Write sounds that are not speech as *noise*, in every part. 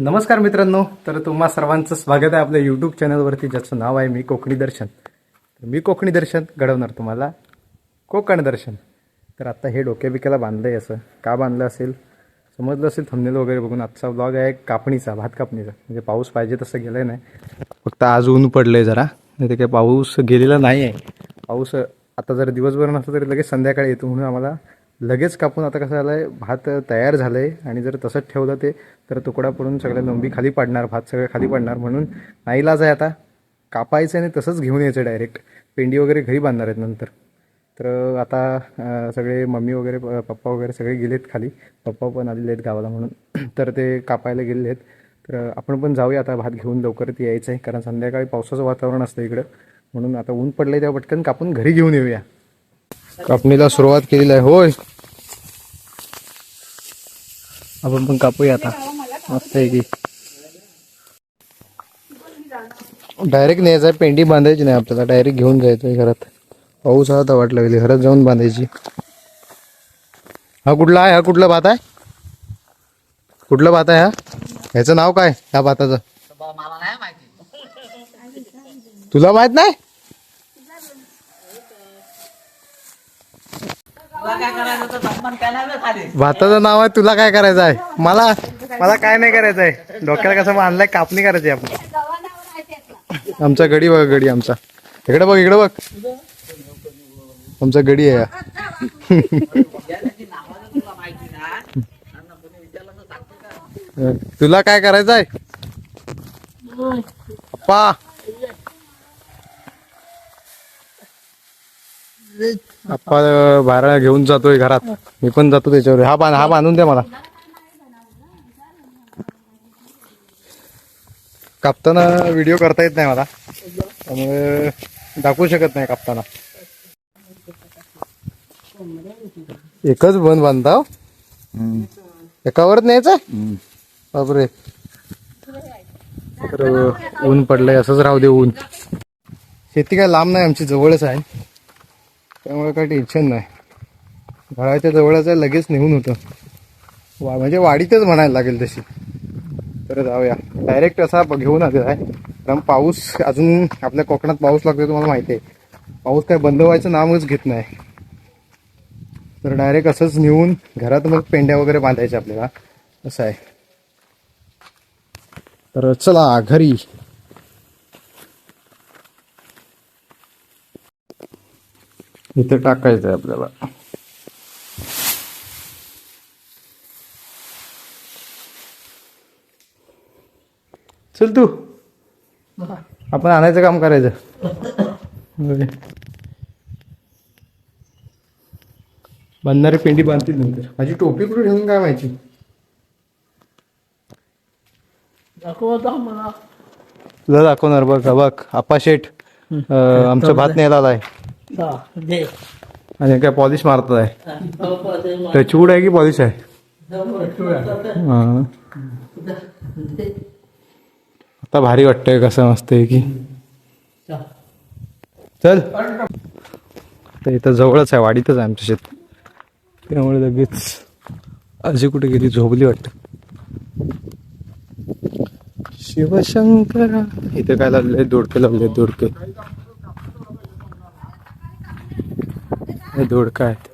नमस्कार मित्रांनो तर तुम्हा सर्वांचं स्वागत आहे आपल्या यूट्यूब चॅनलवरती ज्याचं नाव आहे मी कोकणी दर्शन. तर मी कोकणी दर्शन घडवणार तुम्हाला. कोकण दर्शन. तर आता हे डोक्याबिक्याला बांधलं आहे असं. का बांधलं असेल? समजलं असेल थंबनेल वगैरे बघून. आजचा ब्लॉग आहे कापणीचा भात कापणीचा. म्हणजे पाऊस पाहिजे तसं गेलं नाही. फक्त आज ऊन पडलं आहे जरा. नाही ते काही पाऊस गेलेला नाही आहे पाऊस आता जर दिवसभर नसलं तरी लगेच संध्याकाळी येतो म्हणून आम्हाला लगेच कापून आता कसं झालं आहे भात तयार झालं आहे आणि जर तसंच ठेवलं ते तर तुकडा पडून सगळ्या लोंबी खाली पडणार भात सगळं खाली पडणार म्हणून नाईलाज आहे आता. कापायचं आणि तसंच घेऊन यायचं डायरेक्ट पेंडी वगैरे घरी बांधणार आहेत नंतर. तर आता सगळे मम्मी वगैरे प- पप्पा वगैरे सगळे गेलेत खाली. पप्पा पण आलेले आहेत गावाला म्हणून. *clears throat* तर ते कापायला गेलेले आहेत. तर आपण पण जाऊया आता भात घेऊन लवकरच यायचं आहे कारण संध्याकाळी पावसाचं वातावरण असतं इकडं. म्हणून आता ऊन पडलं आहे तेव्हा पटकन कापून घरी घेऊन येऊया. कापणीला सुरुवात केलेली आहे. होय. आपण पण कापूया आता. मस्त आहे की डायरेक्ट न्यायचं आहे. पेंडी बांधायची नाही आपल्याला. डायरेक्ट घेऊन जायचं आहे घरात. पाऊस तर वाट लागली. घरात जाऊन बांधायची. हा कुठला आहे? हा कुठला भात आहे? कुठला भात आहे हा? ह्याचं नाव काय? ह्या भाताचं. तुला माहीत नाही? भाताचं नाव आहे तुला काय करायचं आहे? मला? मला काय नाही करायचं आहे. डोक्याला कसं बांधलाय कापणी करायची आपण. आमचा गडी बघ गडी आमचा. इकडे बघ इकडे बघ. आमचा गडी आहे हा. तुला काय करायचं आहे? अप्पा अप्पा बाहेर घेऊन जातोय घरात. मी पण जातो त्याच्यावर. हा बांध हा बांधून द्या मला. कापताना व्हिडिओ करता येत नाही मला. त्यामुळे दाखवू शकत नाही कापताना. एकच बंद बांधता हो? एकावरच न्यायचं? बापरे. तर ऊन पडलंय असंच राहू दे ऊन. शेती काय लांब नाही आमची जवळच आहे. त्यामुळे काही टेन्शन नाही. घराच्या जवळच आहे लगेच निघून होतं. वा म्हणजे वाडीतच म्हणायला लागेल तशी. तर जाऊया. डायरेक्ट असा घेऊन आलेला आहे कारण पाऊस अजून आपल्या कोकणात पाऊस लागतो तुम्हाला माहिती आहे. पाऊस काय बंद व्हायचं नामच घेत नाही. तर डायरेक्ट असंच नेऊन घरात मग पेंड्या वगैरे बांधायच्या आपल्याला. असं आहे. तर चला घरी. इथं टाकायचं आहे आपल्याला. चल तू. आपण आणायचं काम करायचं. बांधणारे पेंडी बांधतील नंतर. माझी टोपी कुठे ठेवून काय माहिती? दाखवणार बघ बघ आप्पा शेठ आमचा भात न्यायला आलाय. आणि काय पॉलिश मारत आहे टचवूड आहे की पॉलिश आहे. आता भारी वाटतंय कसं मस्त आहे की चल आता इथं जवळच आहे वाडीतच आहे आमच्या शेत त्यामुळे लगेच आजी कुठे गेली झोपली वाटत शिवशंकरा इथे काय लावले दोडके लावले दोडके हे दोडका आहेत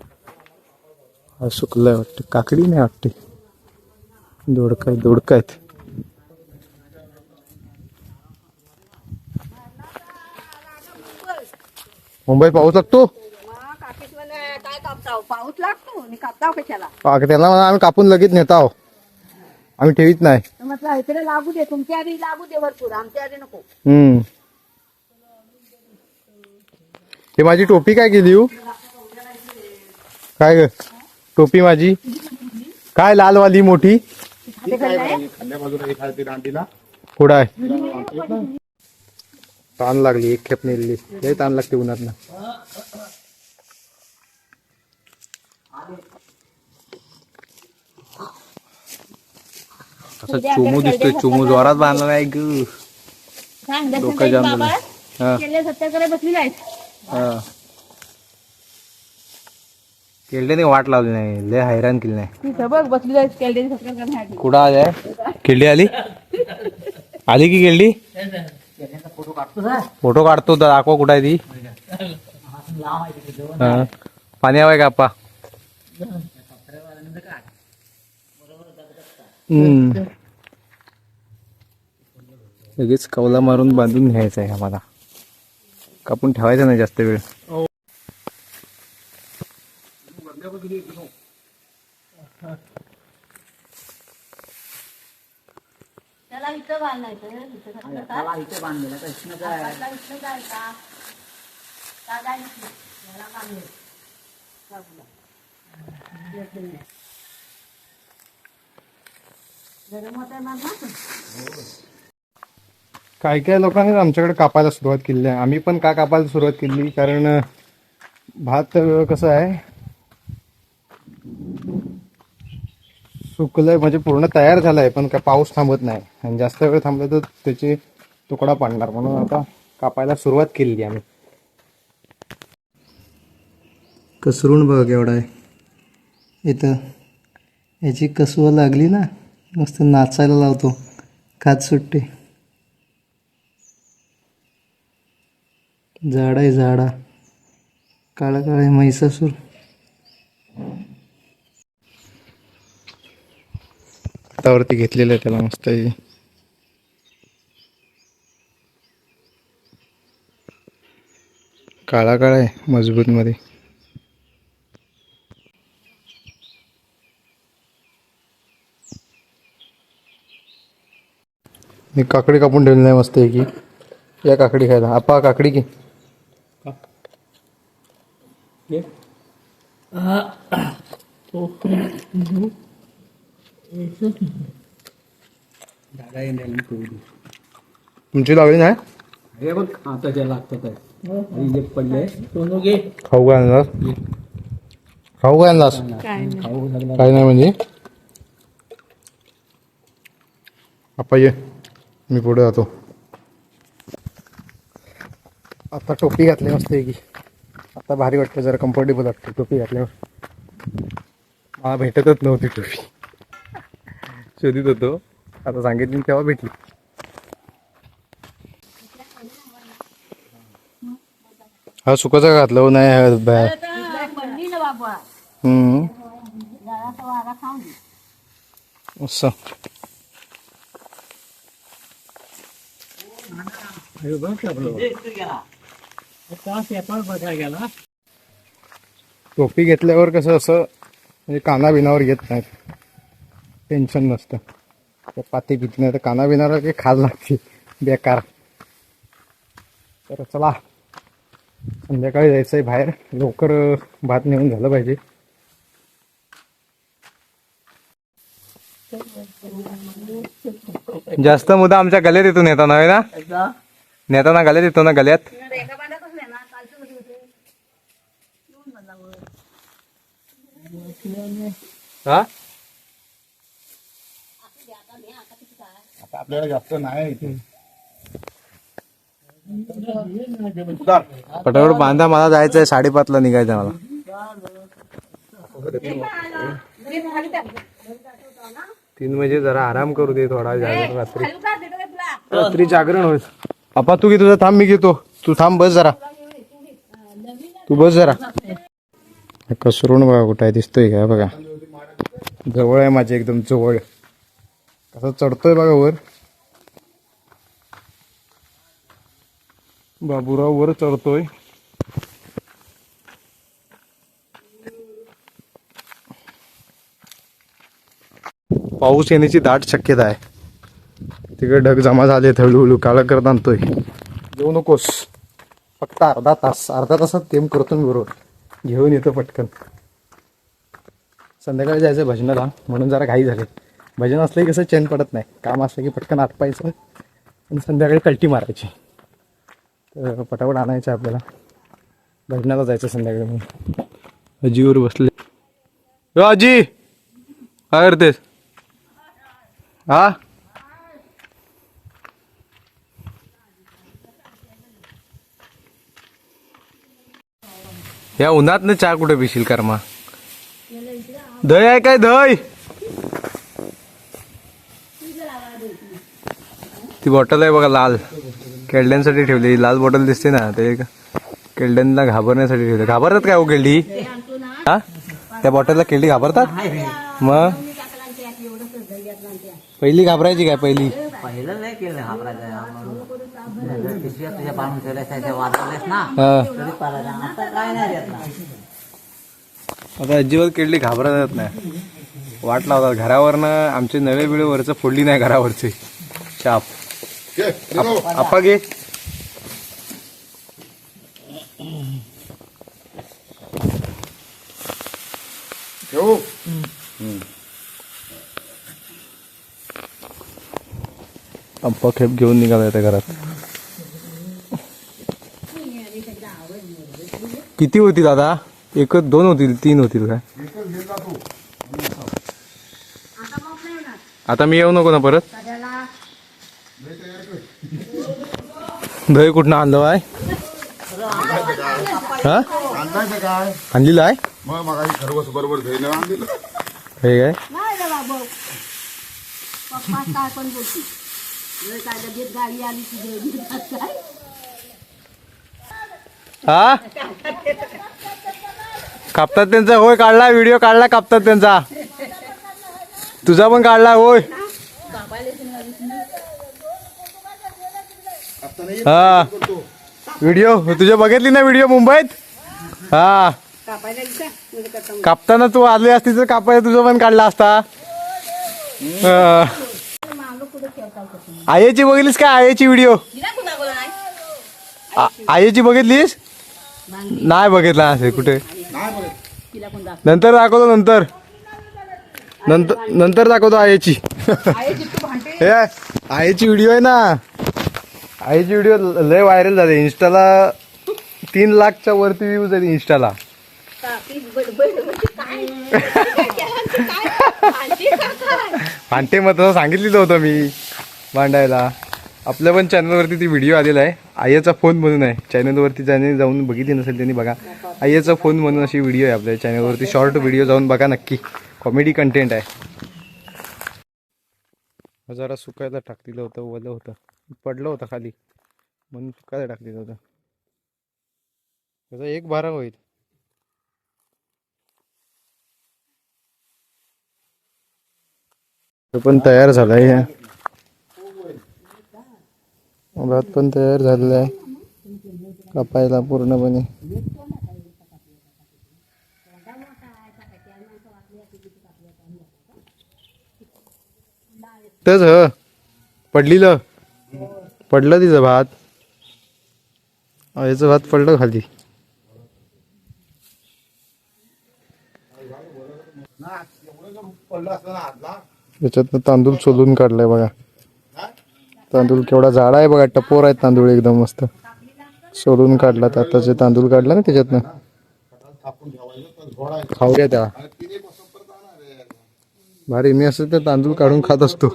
हा सुकलाय वाटतं. काकडी नाही वाटते. दोडका आहे दोडका आहेत मुंबईत पाऊस लागतो? पाऊस लागतो कशाला त्याला? म्हणा आम्ही कापून लगेच नेत आहो आम्ही ठेवीत नाही. म्हटलं इकडे लागू दे तुमच्या आधी लागू दे भरपूर. आमच्या आधी नको. हम्म. हे माझी टोपी काय केली हो? काय ग? टोपी माझी? काय लालवाली मोठी? पुढं आहे. ताण लागली एक खेप नेली. लय ताण लागते उन्हात ना असा चुमू दिसतोय चुमू जोरात बांधला नाही ग. सांग डोकं जाम हा. सत्याकडे बसलेले आहेत हा. केल्डेने वाट लावली नाही. लय हैराण केली नाही. तिथं बघ कुठं आले किल्ली आली? आली की गेली फोटो काढतो सर फोटो काढतो तर दाखवा कुठं आहे ती. आहे हा. पाणी हवाय का आप्पा? हम्म. लगेच कवला मारून बांधून घ्यायचं आहे आम्हाला. कापून ठेवायचं नाही जास्त वेळ. त्याला इथं बांधायचं इथं? त्याला इथे बांधलेला तर इथनं काय आता इथं जायचा का जायचं? याला बांधेल. बाजूला. गरम होतंय मग ना? काय काय लोकांनी आमच्याकडे कापायला सुरुवात केली आहे आम्ही पण का कापायला सुरुवात केली कारण भात कसं आहे सुकलंय म्हणजे पूर्ण तयार झालाय पण काय पाऊस थांबत नाही. आणि जास्त वेळ थांबला तर त्याचे तुकडा पडणार. म्हणून आता कापायला सुरुवात केली आम्ही. कसरून बघ केवढा आहे इथं याची कसवं लागली ना मस्त नाचायला लावतो. खात सुट्टे. झाड आहे झाडा. काळा आहे म्हैसासूर. हातावरती घेतलेलं आहे त्याला मस्त आहे. काळा काळा आहे मजबूत मध्ये. मी काकडी कापून ठेवली नाही मस्त आहे की या काकडी खायला. आपा काकडी की? *clears throat* तुमची लावली नाही? हे बघ आता जे लागतं काय आणि जे पडले. सोनू घे. खाऊ काय आणलास? खाऊ काय खाऊ लागला काय नाही म्हणजे? आपा ये. मी पुढे जातो. आता टोपी घातली मस्त आहे की आता भारी वाटतं जरा कम्फर्टेबल वाटतं. टोपी घातल्यावर. मला भेटतच नव्हती टोपी. शोधित होतो. आता सांगितली तेव्हा भेटली. हा सुकाचा घातला हो नाही हा बॅ- इकडे पडली ना बाबा. हम्म. जरासा वारा खाऊन घे. असं टोपी घेतल्यावर कसं असं म्हणजे काना बिनावर येत नाहीत. टेन्शन नसतं. त्या पाती भीती नाही तर काना बिनावर काही खाल लागते. बेकार. तर चला. संध्याकाळी जायचं आहे बाहेर. लवकर भात नेऊन झालं पाहिजे. जास्त मुद्दा आमच्या गल्यात येतो नेताना आहे ना? नेताना गल्यात येतो ना गल्यात तिकडे एका बांधातच नाही ना कालचं होते होते दोन बांधावर. हा आता आपल्याला जास्त नाही इथे. पटापट बांधा मला जायचंय साडेपाचला निघायचं मला. तीन म्हणजे जरा आराम करू दे थोडा जागर रात्री. रात्री जागरण होईल. आपा तू की तुझं थांब मी घेतो. तू थांब बस जरा. तू बस जरा. कसरून बघा कुठं आहे दिसतोय का बघा. जवळ आहे माझे एकदम जवळ. कसं चढतोय बघा वर. बाबूराव वर चढतोय. पाऊस येण्याची दाट शक्यता आहे. तिकडे ढग जमा झाले हळूहळू काळ करत आणतोय. घेऊ नकोस. फक्त अर्धा तास अर्धा तासात तेम करतो मी बरोबर. घेऊन येतो पटकन. संध्याकाळी जायचं भजनाला म्हणून जरा घाई झाली. भजन असलं की कसं चैन पडत नाही. काम असलं की पटकन आटपायचं आणि संध्याकाळी कल्टी मारायची. तर पटापट आणायचं आपल्याला. भजनाला जायचं संध्याकाळी म्हणून. आजीवर बसले. अजी काय करतेस? हा? या उन्हात ना चहा कुठे पिशील कर्मा? दही आहे काय? दही! ती बॉटल आहे बघा लाल. केल्ड्यांसाठी ठेवली. लाल बॉटल दिसते ना ते केल्ड्यांना घाबरण्यासाठी ठेवली. घाबरतात काय हो केल्डी? हा? त्या बॉटलला केल्डी घाबरतात? मग? पहिली घाबरायची काय पहिली? नाही केलं घाबरायचं. आता अजिबात केळली घाबरत नाही. वाट लावतात. घरावरनं आमचे नवे बिळे वरचं फोडली नाही घरावरचे. शाप. आप- आप्पा घे ठेवू? आप्पा खेप घेऊन निघाला त्या घरात. किती होती दादा? एकच दोन होतील तीन होतील काय? एकच घेतला तू. आता मग नाही होणार. आता मी येऊ नको ना परत सध्याला लय तयार कर दही कुठनं आणलं आहे हा? काय आणलेलं आहे? मग मग खरवस बरोबर आणलेलं हे काय काय? हा? कापतात त्यांचा होय काढला व्हिडिओ काढला कापतात त्यांचा. तुझा पण काढला होय. हा. व्हिडिओ तुझे बघितली ना व्हिडिओ मुंबईत? हा. कापताना तू आली असती तर कापायला तुझं पण काढला असता. आईची बघितलीस का आईची व्हिडिओ? तिला कुणा बोला नाही आ- आईची बघितलीस? नाही बघितला असे कुठे? नंतर दाखवतो नंतर. नंतर नंतर दाखवतो भांडे हे आईची व्हिडिओ आहे ना. आईची व्हिडिओ लय व्हायरल झाले. इंस्टाला तीन लाखच्या वरती व्ह्यूज आहेत काय? भांटे मग तसं सांगितलेलं होतं मी भांडायला. आपल्या पण चॅनलवरती ती व्हिडिओ आलेला आहे. आईचा फोन म्हणून आहे. चॅनलवरती ज्याने जाऊन बघितली नसेल त्यांनी बघा. आईचा फोन म्हणून अशी व्हिडिओ आहे आपल्या चॅनलवरती शॉर्ट व्हिडिओ जाऊन बघा नक्की. कॉमेडी कंटेंट आहे. जरा सुकायला टाकलेलं होतं ओलं होतं. पडलं होतं खाली. म्हणून काय टाकली होतं त्याचा एक बारा होईल. तो पण तयार झालाय. भात पण तयार झालेला आहे. कापायला पूर्णपणे. तेच ह. पडलीलं. पडलं तिचं भात. याचं भात पडलं खाली. पडलं तांदूळ सोलून काढलाय बघा. तांदूळ केवढा जाडा आहे बघा टपोर आहे तांदूळ एकदम मस्त. सोलून काढला तर आताचे तांदूळ काढला ना त्याच्यातनं. खाऊया त्या. भारी मी असं ते तांदूळ काढून खात असतो.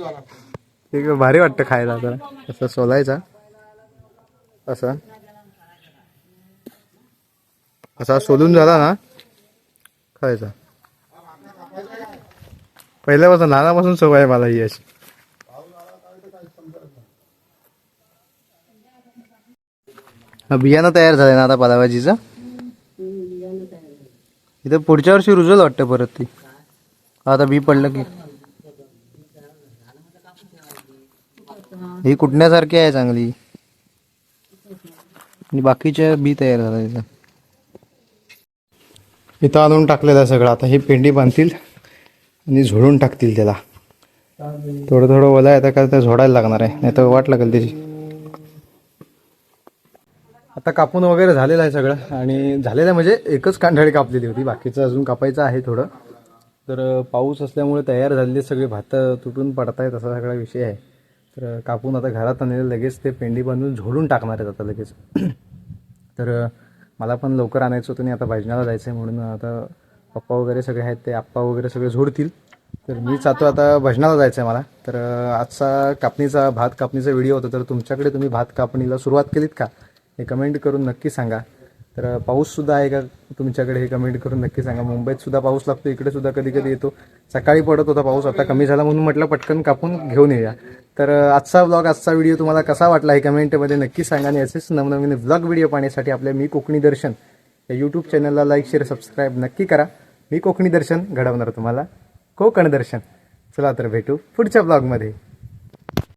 एक भारी वाटतं खायला तर असं सोलायचा. असा. असा सोलून झाला ना खायचा. पहिल्यापासून लहानापासून सवय मला ही अशी. बियाणं तयार झालंय ना आता पालाभाजीचं? इथं पुढच्या वर्षी रुजल वाटतं परत ती. आता बी पडलं की. ही कुटण्यासारखी आहे चांगली. आणि बाकीच्या बी तयार झाला इथं इथं आणून टाकलेलं आहे सगळं. आता ही पेंडी बांधतील आणि झोडून टाकतील त्याला. थोडं थोडं ओला आहे आता काय ते झोडायला लागणार आहे. नाही तर वाट लागेल त्याची. आता कापून वगैरे झालेलं आहे सगळं. आणि झालेलं आहे म्हणजे एकच कांढाळी कापलेली होती. बाकीचं अजून कापायचं आहे थोडं. तर पाऊस असल्यामुळे तयार झालेले सगळे भात तुटून पडत आहेत असा सगळा विषय आहे. तर कापून आता घरात आणलेलं लगेच ते पेंडी बांधून झोडून टाकणार आहेत आता लगेच. *clears throat* तर मला पण लवकर आणायचं होतं आणि आता भजनाला जायचं आहे म्हणून आता पप्पा वगैरे सगळे आहेत ते आप्पा वगैरे सगळे झोडतील. तर मी चाहतो आता भजनाला जायचं आहे मला. तर आजचा कापणीचा भात कापणीचा व्हिडिओ होता तर तुमच्याकडे तुम्ही भात कापणीला सुरुवात केलीत का? हे कमेंट करून नक्की सांगा. तर पाऊससुद्धा आहे का? तुमच्याकडे हे कमेंट करून नक्की सांगा. मुंबईत सुद्धा पाऊस लागतो इकडे सुद्धा कधी कधी येतो. सकाळी पडत होता पाऊस आता कमी झाला म्हणून म्हटलं पटकन कापून घेऊन येऊया. तर आजचा ब्लॉग आजचा व्हिडिओ तुम्हाला कसा वाटला हे कमेंटमध्ये नक्की सांगा आणि असेच नवनवीन ब्लॉग व्हिडिओ पाहण्यासाठी आपल्या मी कोकणी दर्शन या यूट्यूब चॅनलला लाईक शेअर सबस्क्राईब नक्की करा. मी कोकणी दर्शन घडवणार तुम्हाला. कोकण दर्शन. चला तर भेटू पुढच्या ब्लॉगमध्ये